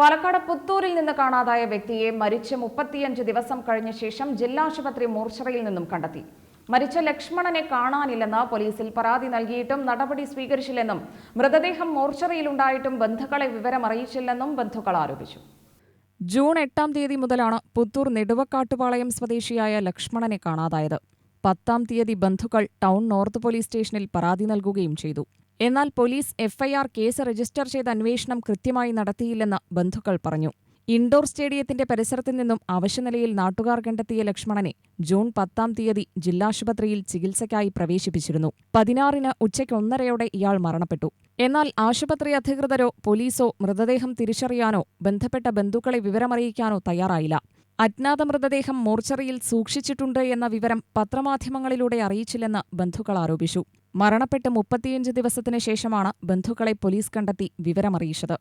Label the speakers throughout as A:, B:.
A: പാലക്കാട് പുത്തൂരിൽ നിന്ന് കാണാതായ വ്യക്തിയെ മരിച്ച് മുപ്പത്തിയഞ്ച് ദിവസം കഴിഞ്ഞ ശേഷം ജില്ലാ ആശുപത്രി മോർച്ചറിയിൽ നിന്നും കണ്ടെത്തി. മരിച്ച ലക്ഷ്മണനെ കാണാനില്ലെന്ന് പോലീസിൽ പരാതി നൽകിയിട്ടും നടപടി സ്വീകരിച്ചില്ലെന്നും മൃതദേഹം മോർച്ചറിയിലുണ്ടായിട്ടും ബന്ധുക്കളെ വിവരം അറിയിച്ചില്ലെന്നും ബന്ധുക്കൾ ആരോപിച്ചു. ജൂൺ എട്ടാം തീയതി മുതലാണ് പുത്തൂർ നെടുവക്കാട്ടുപാളയം സ്വദേശിയായ ലക്ഷ്മണനെ കാണാതായത്. പത്താം തീയതി ബന്ധുക്കൾ ടൗൺ നോർത്ത് പോലീസ് സ്റ്റേഷനിൽ പരാതി നൽകുകയും ചെയ്തു. എന്നാൽ പോലീസ് എഫ്ഐആർ കേസ് രജിസ്റ്റർ ചെയ്ത് അന്വേഷണം കൃത്യമായി നടത്തിയില്ലെന്ന് ബന്ധുക്കൾ പറഞ്ഞു. ഇൻഡോർ സ്റ്റേഡിയത്തിന്റെ പരിസരത്തു നിന്നും അവശനിലയിൽ നാട്ടുകാർ കണ്ടെത്തിയ ലക്ഷ്മണനെ ജൂൺ പത്താം തീയതി ജില്ലാശുപത്രിയിൽ ചികിത്സയ്ക്കായി പ്രവേശിപ്പിച്ചിരുന്നു. പതിനാറിന് ഉച്ചയ്ക്ക് ഒന്നരയോടെ ഇയാൾ മരണപ്പെട്ടു. എന്നാൽ ആശുപത്രി അധികൃതരോ പോലീസോ മൃതദേഹം തിരിച്ചറിയാനോ ബന്ധപ്പെട്ട ബന്ധുക്കളെ വിവരമറിയിക്കാനോ തയ്യാറായില്ല. അജ്ഞാത മൃതദേഹം മോർച്ചറിയിൽ സൂക്ഷിച്ചിട്ടുണ്ട് എന്ന വിവരം പത്രമാധ്യമങ്ങളിലൂടെ അറിയിച്ചില്ലെന്ന് ബന്ധുക്കൾ ആരോപിച്ചു. മരണപ്പെട്ട് മുപ്പത്തിയഞ്ച് ദിവസത്തിന് ശേഷമാണ് ബന്ധുക്കളെ പോലീസ് കണ്ടെത്തി വിവരമറിയിച്ചത്.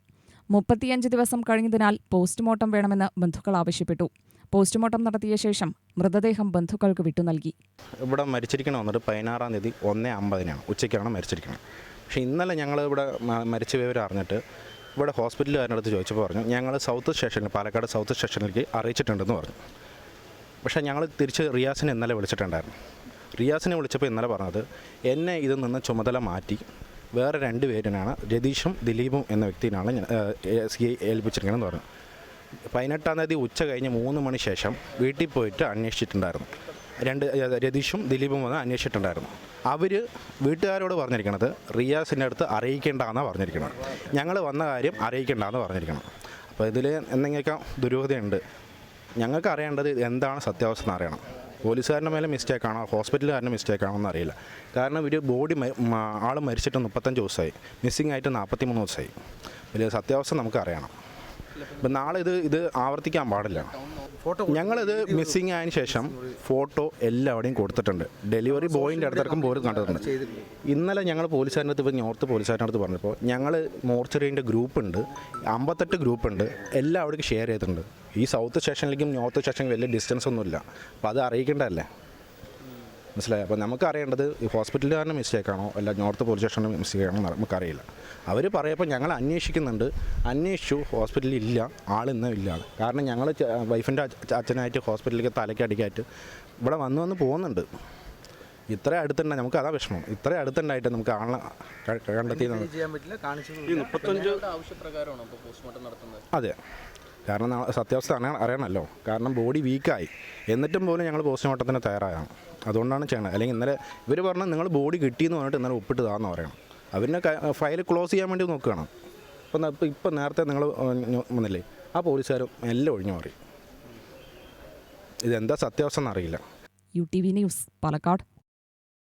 A: മുപ്പത്തിയഞ്ച് ദിവസം കഴിഞ്ഞതിനാൽ പോസ്റ്റ്മോർട്ടം വേണമെന്ന് ബന്ധുക്കൾ ആവശ്യപ്പെട്ടു. പോസ്റ്റ്മോർട്ടം നടത്തിയ ശേഷം മൃതദേഹം ബന്ധുക്കൾക്ക് വിട്ടു നൽകി.
B: ഇവിടെ മരിച്ചിരിക്കണം വന്നിട്ട് പതിനാറാം തീയതി ഒന്ന് അമ്പതിനാണ്. ഉച്ചയ്ക്കാണ് മരിച്ചിരിക്കുന്നത് പക്ഷേ ഇന്നലെ ഞങ്ങൾ ഇവിടെ മരിച്ച വിവരം അറിഞ്ഞിട്ട് ഇവിടെ ഹോസ്പിറ്റലുകാരനടുത്ത് ചോദിച്ചപ്പോൾ പറഞ്ഞു ഞങ്ങൾ സൗത്ത് സ്റ്റേഷനിൽ പാലക്കാട് സൗത്ത് സ്റ്റേഷനിലേക്ക് അറിയിച്ചിട്ടുണ്ടെന്ന് പറഞ്ഞു. പക്ഷേ ഞങ്ങൾ തിരിച്ച് റിയാസിനെ ഇന്നലെ വിളിച്ചിട്ടുണ്ടായിരുന്നു. റിയാസിനെ വിളിച്ചപ്പോൾ ഇന്നലെ പറഞ്ഞത് എന്നെ ഇതിൽ നിന്ന് ചുമതല മാറ്റി വേറെ രണ്ട് പേരിനാണ് രതീഷും ദിലീപും എന്ന വ്യക്തിനാണ് ഞാൻ സി ഐ ഏൽപ്പിച്ചിരിക്കണമെന്ന് പറഞ്ഞു. പതിനെട്ടാം തീയതി ഉച്ച കഴിഞ്ഞ് മൂന്ന് മണി ശേഷം വീട്ടിൽ പോയിട്ട് അന്വേഷിച്ചിട്ടുണ്ടായിരുന്നു. രണ്ട് രതീഷും ദിലീപും വന്ന് അന്വേഷിച്ചിട്ടുണ്ടായിരുന്നു. അവർ വീട്ടുകാരോട് പറഞ്ഞിരിക്കണത് റിയാസിന്റെ അടുത്ത് അറിയിക്കേണ്ടെന്നാണ് പറഞ്ഞിരിക്കുന്നത് ഞങ്ങൾ വന്ന കാര്യം അറിയിക്കേണ്ടെന്ന് പറഞ്ഞിരിക്കണം. അപ്പോൾ ഇതിൽ എന്തെങ്കിലുമൊക്കെ ദുരൂഹതയുണ്ട്. ഞങ്ങൾക്ക് അറിയേണ്ടത് എന്താണ് സത്യാവസ്ഥ എന്ന് അറിയണം. പോലീസുകാരന്റെ മേലെ മിസ്റ്റേക്കാണോ ഹോസ്പിറ്റലുകാരന്റെ മിസ്റ്റേക്കാണോ എന്ന് അറിയില്ല. കാരണം ഒരു ബോഡി ആൾ മരിച്ചിട്ട് മുപ്പത്തഞ്ച് ദിവസമായി. മിസ്സിംഗ് ആയിട്ട് നാൽപ്പത്തി മൂന്ന് ദിവസമായി. വലിയ സത്യാവസ്ഥ നമുക്ക് അറിയണം. ഇപ്പം നാളെ ഇത് ഇത് ആവർത്തിക്കാൻ പാടില്ല. ഞങ്ങളിത് മിസ്സിങ് ആയതിനു ശേഷം ഫോട്ടോ എല്ലാവിടെയും കൊടുത്തിട്ടുണ്ട്. ഡെലിവറി ബോയിന്റെ അടുത്തടക്കം പോലും കണ്ടിട്ടുണ്ട്. ഇന്നലെ ഞങ്ങൾ പോലീസുകാരന്റെ അടുത്ത് ഇപ്പോൾ നോർത്ത് പോലീസുകാരന്റെ അടുത്ത് പറഞ്ഞപ്പോൾ ഞങ്ങൾ മോർച്ചറിന്റെ ഗ്രൂപ്പ് ഉണ്ട് അമ്പത്തെട്ട് ഗ്രൂപ്പ് ഉണ്ട് എല്ലാം അവിടേക്ക് ഷെയർ ചെയ്തിട്ടുണ്ട്. ഈ സൗത്ത് സ്റ്റേഷനിലേക്കും നോർത്ത് സ്റ്റേഷനിലും വലിയ ഡിസ്റ്റൻസ് ഒന്നുമില്ല. അപ്പോൾ അത് അറിയിക്കേണ്ടതല്ലേ? മനസ്സിലായി? അപ്പോൾ നമുക്ക് അറിയേണ്ടത് ഈ ഹോസ്പിറ്റലുകാരന്റെ മിസ്റ്റേക്കാണോ? അല്ല നോർത്ത് പോലീസ് സ്റ്റേഷന്റെ മിസ്റ്റേക്കാണോ എന്ന് നമുക്കറിയില്ല. അവർ പറയപ്പോൾ ഞങ്ങൾ അന്വേഷിക്കുന്നുണ്ട്. അന്വേഷിച്ചു ഹോസ്പിറ്റലിൽ ഇല്ല ആളിന്നും ഇല്ല. കാരണം ഞങ്ങൾ വൈഫിന്റെ അച്ഛനായിട്ട് ഹോസ്പിറ്റലിലേക്ക് തലയ്ക്കടിക്കായിട്ട് ഇവിടെ വന്നു വന്ന് പോകുന്നുണ്ട്. ഇത്ര അടുത്തുണ്ട് നമുക്ക് അതാ വിഷമം. ഇത്ര അടുത്തുണ്ടായിട്ട് നമുക്ക് ആളെ കണ്ടെത്തി
C: ചെയ്യാൻ പറ്റില്ല കാണിച്ചു ആവശ്യപ്രകാരമാണ് അപ്പോൾ പോസ്റ്റ്മോർട്ടം നടത്തുന്നത്?
B: അതെ. കാരണം സത്യാവസ്ഥ അറിയണം അറിയണമല്ലോ കാരണം ബോഡി വീക്കായി. എന്നിട്ടും പോലും ഞങ്ങൾ പോസ്റ്റ്മോർട്ടത്തിന് തയ്യാറായാണ് അതുകൊണ്ടാണ് ചെയ്യണത്. അല്ലെങ്കിൽ ഇന്നലെ ഇവർ പറഞ്ഞാൽ നിങ്ങൾ ബോഡി കിട്ടിയെന്ന് പറഞ്ഞിട്ട് ഇന്നലെ ഒപ്പിട്ട് താന്ന് പറയണം. അവരിനെ ഫയൽ ക്ലോസ് ചെയ്യാൻ വേണ്ടി നോക്കുകയാണ്. അപ്പം ഇപ്പം നേരത്തെ നിങ്ങൾ വന്നില്ലേ? ആ പോലീസുകാരും എല്ലാം ഒഴിഞ്ഞു മാറി. ഇതെന്താ സത്യാവസ്ഥ എന്നറിയില്ല.
A: U T V news Palakkad.